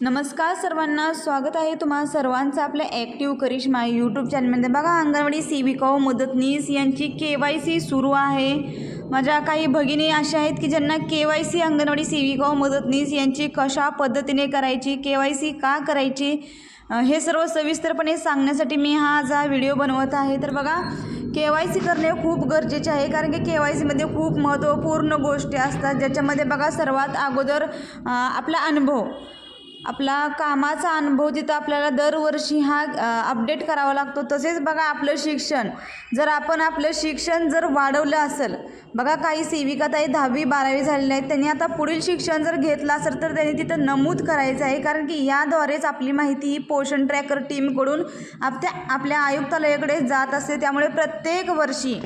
नमस्कार सर्वांना स्वागत आहे तुम्हा सर्वांचं आपल्या ॲक्टिव्ह करिश्मा यूट्यूब चॅनलमध्ये बघा अंगणवाडी सेविकाओ मदतनीस यांची के वाय सी सुरू आहे. माझ्या काही भगिनी अशा आहेत की ज्यांना के वाय सी अंगणवाडी सेविका मदतनीस यांची कशा पद्धतीने करायची के वाय सी का करायची हे सर्व सविस्तरपणे सांगण्यासाठी मी हा आज हा व्हिडिओ बनवत आहे. तर बघा के वाय सी करणे खूप गरजेचे आहे कारण की के वाय सीमध्ये खूप महत्त्वपूर्ण गोष्टी असतात. ज्याच्यामध्ये बघा सर्वात अगोदर आपला अनुभव. आपला कामाचा अनुभव तिथं आपल्याला दरवर्षी हा अपडेट करावा लागतो तसेच बघा आपलं शिक्षण. जर आपण आपलं शिक्षण जर वाढवलं असेल बघा काही सेविकाताई दहावी बारावी झालेल्या आहेत त्यांनी आता पुढील शिक्षण जर घेतलं असेल तर त्यांनी तिथं नमूद करायचं आहे कारण की याद्वारेच आपली माहिती ही पोषण ट्रॅकर टीमकडून आप आपल्या आयुक्तालयाकडे जात असते. त्यामुळे प्रत्येक वर्षी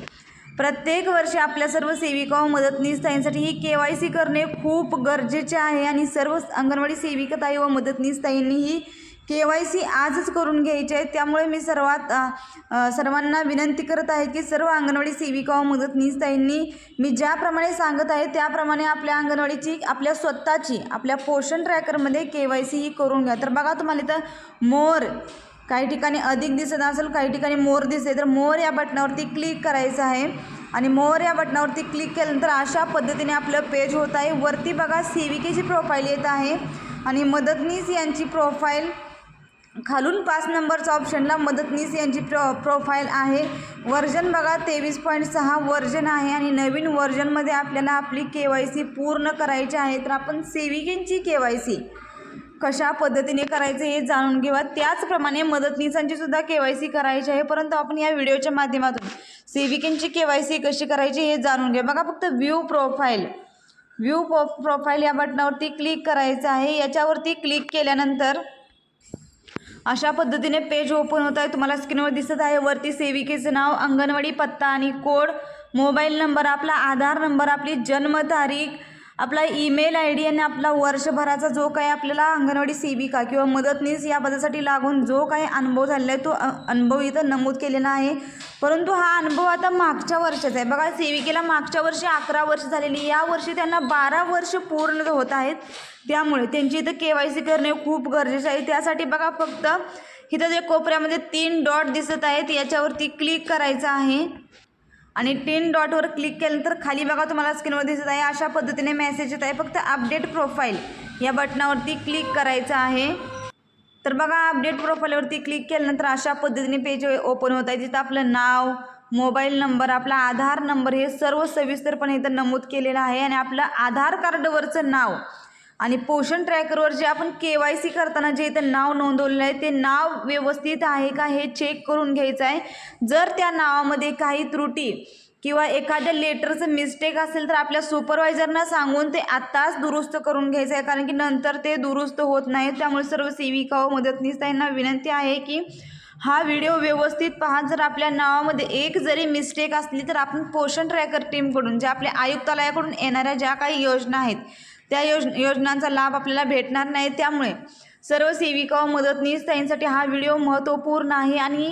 प्रत्येक वर्षी आपल्या सर्व सेविका व मदतनीस ताईंसाठी ही के वाय सी करणे खूप गरजेचे आहे आणि सर्व अंगणवाडी सेविका ताई व मदतनीस ताईंनी ही के वाय सी आजच करून घ्यायची आहे. त्यामुळे मी सर्वात सर्वांना विनंती करत आहे की सर्व अंगणवाडी सेविका व मदतनीस ताईंनी मी ज्याप्रमाणे सांगत आहे त्याप्रमाणे आपल्या अंगणवाडीची आपल्या स्वतःची आपल्या पोषण ट्रॅकरमध्ये के वाय सी ही करून घ्या. तर बघा तुम्हाला इथं मोर काही ठिकाणी अधिक दिसत असेल काही ठिकाणी मोर दिसते तर मोर या बटनावरती क्लिक करायचं आहे. आणि मोर या बटनावरती क्लिक केल्यानंतर अशा पद्धतीने आपलं पेज होत आहे. वरती बघा सेविकेची प्रोफाईल येत आहे. आणि मदतनीस यांची प्रोफाईल खालून पाच नंबरच्या ऑप्शनला मदतनीस यांची प्रो प्रोफाईल आहे. वर्जन बघा तेवीस पॉईंट सहा वर्जन आहे. आणि नवीन वर्जनमध्ये आपल्याला आपली के वाय सी पूर्ण करायची आहे. तर आपण सेविकेंची के वाय सी कशा पद्धतीने करायचं हे जाणून घेवा त्याचप्रमाणे मदतनीसांची सुद्धा के वाय सी करायची आहे. परंतु आपण या व्हिडिओच्या माध्यमातून सेविकेंची के वाय सी कशी करायची हे जाणून घेऊ बघा फक्त view profile view pro profile या बटनावरती क्लिक करायचं आहे. याच्यावरती क्लिक केल्यानंतर अशा पद्धतीने पेज ओपन होत आहे. तुम्हाला स्क्रीनवर दिसत आहे. वरती सेविकेचं नाव अंगणवाडी पत्ता आणि कोड मोबाईल नंबर आपला आधार नंबर आपली जन्मतारीख आपला ईमेल आय डी आणि आपला वर्षभराचा जो काही आपल्याला अंगणवाडी सेविका किंवा मदतनीस या पदासाठी लागून जो काही अनुभव झालेला आहे तो अनुभव इथं नमूद केलेला आहे. परंतु हा अनुभव आता मागच्या वर्षाचा आहे. बघा सेविकेला मागच्या वर्षी अकरा वर्ष झालेली. या वर्षी त्यांना बारा वर्ष पूर्ण होत आहेत. त्यामुळे त्यांची इथं के वाय सी करणे खूप गरजेचं आहे. त्यासाठी बघा फक्त इथं जे कोपऱ्यामध्ये तीन डॉट दिसत आहेत याच्यावरती क्लिक करायचं आहे. आणि टेन डॉटवर क्लिक केल्यानंतर खाली बघा तुम्हाला स्क्रीनवर दिसत आहे. अशा पद्धतीने मेसेज येत आहे. फक्त अपडेट प्रोफाईल या बटनावरती क्लिक करायचं आहे. तर बघा अपडेट प्रोफाईलवरती क्लिक केल्यानंतर अशा पद्धतीने पेज ओपन होत आहे. तिथं आपलं नाव मोबाईल नंबर आपला आधार नंबर हे सर्व सविस्तरपणे इथं नमूद केलेलं आहे. आणि आपलं आधार कार्डवरचं नाव आणि पोषण ट्रॅकरवर जे आपण के वाय सी करताना जे इथं नाव नोंदवलेलं आहे ते नाव व्यवस्थित आहे का हे चेक करून घ्यायचं आहे. जर त्या नावामध्ये काही त्रुटी किंवा एखाद्या लेटरचं मिस्टेक असेल तर आपल्या सुपरवायझरना सांगून ते आत्ताच दुरुस्त करून घ्यायचं आहे. कारण की नंतर ते दुरुस्त होत नाही त्यामुळे सर्व सेविका व मदतनीस त्यांना विनंती आहे की हा व्हिडिओ व्यवस्थित पहा. जर आपल्या नावामध्ये एक जरी मिस्टेक असली तर आपण पोषण ट्रॅकर टीमकडून ज्या आपल्या आयुक्तालयाकडून येणाऱ्या ज्या काही योजना आहेत त्या योज योजनांचा लाभ आपल्याला भेटणार नाही त्यामुळे सर्व सेविका व मदतनीस त्यांसाठी हा व्हिडिओ महत्त्वपूर्ण आहे आणि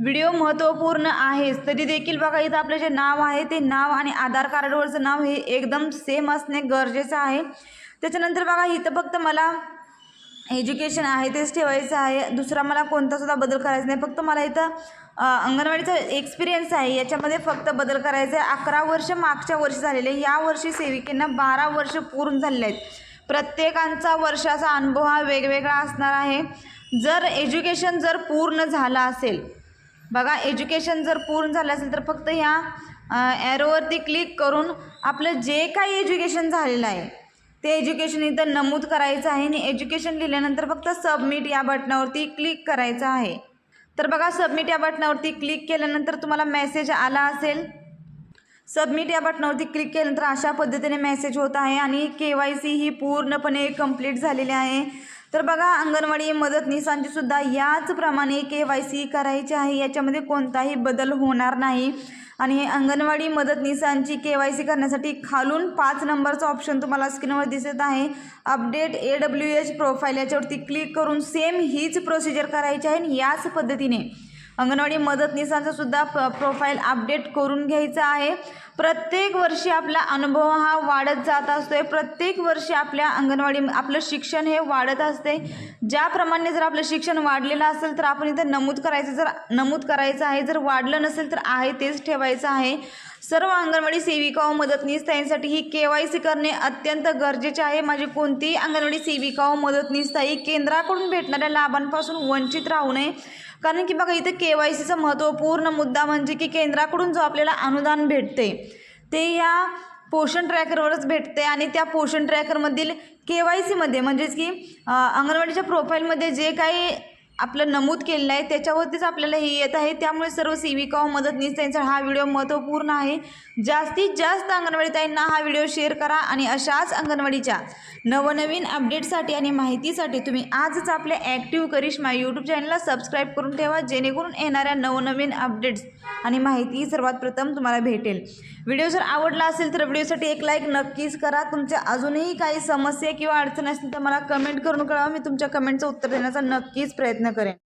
व्हिडिओ महत्त्वपूर्ण आहेच. तरी देखील बघा इथं आपलं जे नाव आहे ते नाव आणि आधार कार्डवरचं नाव हे एकदम सेम असणे गरजेचं आहे. त्याच्यानंतर बघा इथं फक्त मला एज्युकेशन आहे तेच ठेवायचं आहे. दुसरा मला कोणतासुद्धा बदल करायचा नाही. फक्त मला इथं अंगणवाडीचा एक्सपिरियन्स आहे. याच्यामध्ये फक्त बदल करायचा. आहे अकरा वर्ष मागच्या वर्षी झालेले. आहे. या वर्षी सेविकेंना बारा वर्ष पूर्ण झालेले आहेत. प्रत्येकांचा वर्षाचा अनुभव हा वेगवेगळा असणार आहे. जर एज्युकेशन जर पूर्ण झालं असेल बघा एज्युकेशन जर पूर्ण झालं असेल तर फक्त ह्या ॲरोवरती क्लिक करून आपलं जे काही एज्युकेशन झालेलं आहे ते एज्युकेशन इथं नमूद करायचं आहे आणि एज्युकेशन लिहिल्यानंतर फक्त सबमिट या बटनावरती क्लिक करायचं आहे. तर बघा सबमिट या बटनावरती क्लिक केल्यानंतर तुम्हाला मेसेज आला असेल. सबमिट या बटनावरती क्लिक केल्यानंतर अशा पद्धतीने मेसेज होत आहे आणि के वाय सी ही पूर्णपणे कंप्लीट झालेली आहे. तर बघा अंगणवाडी मदतनीसांची सुद्धा याचप्रमाणे के वाय सी करायची आहे. याच्यामध्ये कोणताही बदल होणार नाही. आणि हे अंगणवाडी मदतनीसांची के वाय सी करण्यासाठी खालून पाच नंबरचा ऑप्शन तुम्हाला स्क्रीनवर दिसत आहे. Update A W H profile याच्यावरती क्लिक करून सेम हीच प्रोसिजर करायची आहे आणि याच पद्धतीने अंगणवाडी मदतनीसांचा सुद्धा प प्रोफाईल अपडेट करून घ्यायचा आहे. प्रत्येक वर्षी आपला अनुभव हा वाढत जात असतोय. प्रत्येक वर्षी आपल्या अंगणवाडी आपलं शिक्षण हे वाढत असते. ज्याप्रमाणे जर आपलं शिक्षण वाढलेलं असेल तर आपण इथं नमूद करायचं जर नमूद करायचं आहे जर वाढलं नसेल तर आहे तेच ठेवायचं आहे. सर्व अंगणवाडी सेविका व मदतनीस ताईंसाठी ही के वाय सी करणे अत्यंत गरजेचे आहे. माझी कोणतीही अंगणवाडी सेविका व मदतनीस ताई केंद्राकडून भेटणाऱ्या लाभांपासून वंचित राहू नये. कारण की बघा इथं के वाय सीचा महत्त्वपूर्ण मुद्दा म्हणजे की केंद्राकडून जो आपल्याला अनुदान भेटते ते या पोषण ट्रॅकरवरच भेटते आणि त्या पोषण ट्रॅकरमधील के वाय सीमध्ये म्हणजेच की अंगणवाडीच्या प्रोफाईलमध्ये जे काही आपलं नमूद केलेलं आहे त्याच्यावरतीच आपल्याला हे येत आहे. त्यामुळे सर्व सेविका व मदतनीस त्यांचा हा व्हिडिओ महत्त्वपूर्ण आहे. जास्तीत जास्त अंगणवाडी ताईंना हा व्हिडिओ शेअर करा आणि अशाच अंगणवाडीच्या नवनवीन अपडेटसाठी आणि माहितीसाठी तुम्ही आजच आपल्या ॲक्टिव्ह करिश्मा यूट्यूब चॅनलला सबस्क्राईब करून ठेवा जेणेकरून येणाऱ्या नवनवीन अपडेट्स आणि माहिती सर्वात प्रथम तुम्हाला भेटेल. व्हिडिओ जर आवडला असेल तर व्हिडिओसाठी एक लाईक नक्कीच करा. तुमच्या अजूनही काही समस्या किंवा अडचण असतील तर मला कमेंट करून कळवा. मी तुमच्या कमेंटचं उत्तर देण्याचा नक्कीच प्रयत्न करेन